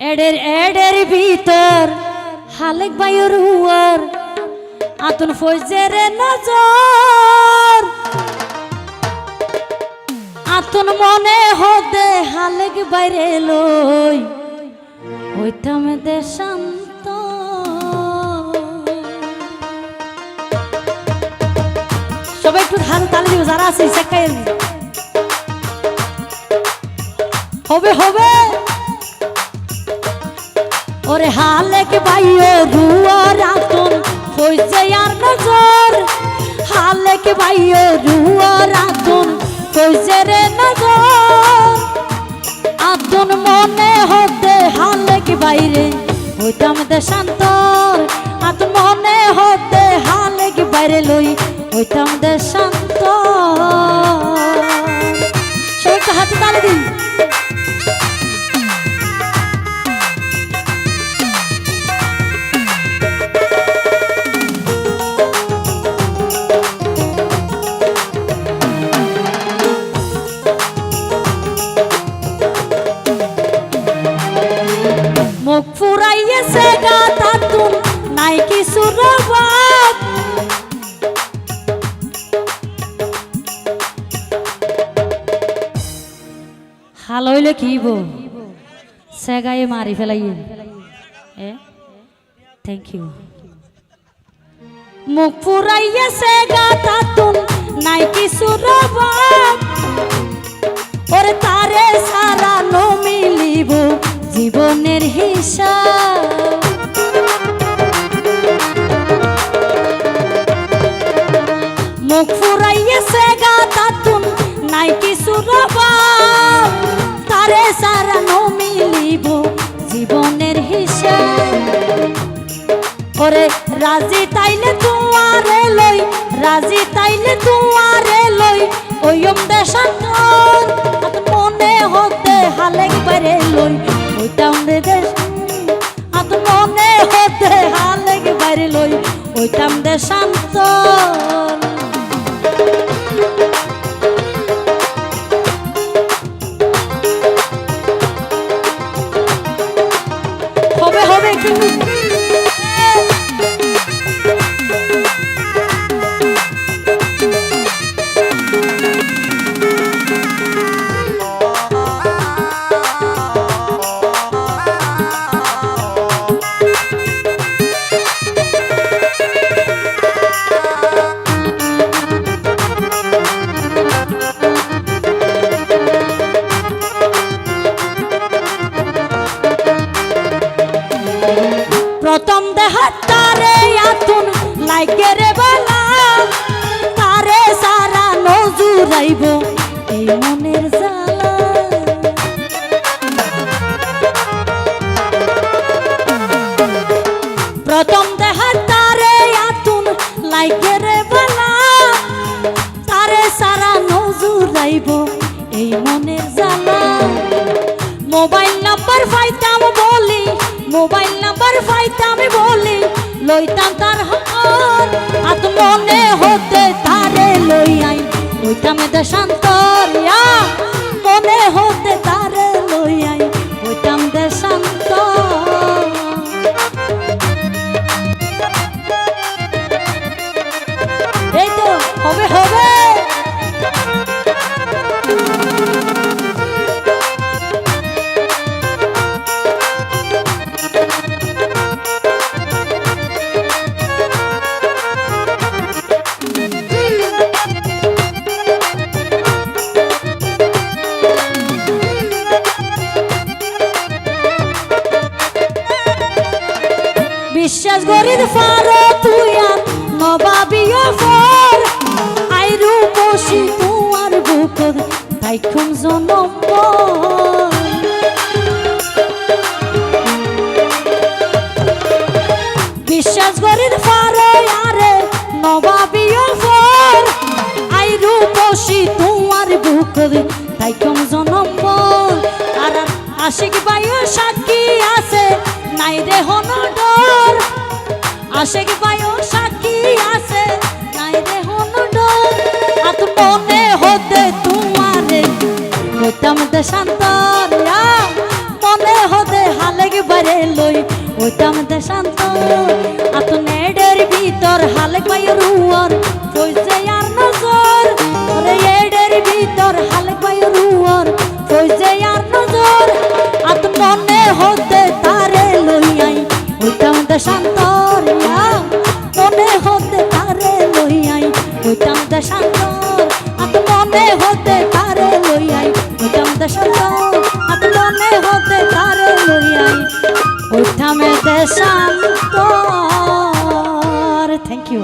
এডের এডের ভিতর হালেক বায়ুর হুয়ার আতুন ফৌজের নজর। আতুন মনে হতে হালেক বাইরে লই। হইতাম দে শান্ত সবাই একটু ধান তালে দিব যারা আছে হবে হবে। ওরে হালেক ও রুয়া রাতুন কইছে আর নজর। হালেক ও রুয়া রাতুন কইছে রে নজর। আতন মনে হতে হালেক বাইরে হইতাম দে শান্তর নাই কিছু রবাব হাল হইলে কি বো সেগায়ে মারি ফেলাইয়ে। এ? থ্যাংক ইউ মুখ ফুরাইয়েছে গা তাতুন নাই কিছু রবাব ওরে তারে সারা নো মিলিব রবাব তারে সারা নো মিলিব জীবনের হিসাব। ওরে, রাজি তাইলে তোমারে লই, রাজি তাইলে তোমারে লই ওইম দেশান্তর মনে হতে হালেক বাইরে লই ওইটাম রে দেশ আত মনে হতে হালেক বাইরে লই ওইটাম দেশান্তর হবে হবে লাগে রে বালা, তারে সারা নজুরাইব এই মনের জ্বালা? প্রথম দেহাত তারে আতুন লাগে রে বালা, তারে সারা নজুরাইব এই মনের জ্বালা? মোবাইল নাম্বার পাইতাম বলি, মোবাইল নাম্বার পাইতাম বলি, লইতাম তার হার হইতাম শান্তরিয়া? মনে হতে তারে লইয়াই আই হইতাম দেশান্তর এই তো হবে হবে। করির ফারো তুই আর নবাবিও ফর আইরু বসি বিশ্বাস করির ফারো আরে নবাবিও ফর আইরু বসি তোমার বুকর আর আশিক বায়ু সাক্ষী আছে, নাই রে হন আশেক বায়ু সাক্ষী আছে নাই রে হন ডর আত মনে হতে তোমারে হইতাম দেশান্তর মনে হতে হালে একবারে লই, ওইটাম দেশান্ত আত নেডের ভিতর হালে পাই রুয়ার কইছে আর নজর। ওরে এডের ভিতর হালে পাই রুয়ার কইছে আর নজর। আত মনে হতে তারে লই আই ওইটাম দেশান্ত ওইটাম দেশান্ত আত মনে হতে তারে লই আই ওইটামে দেশান্ত থ্যাংক ইউ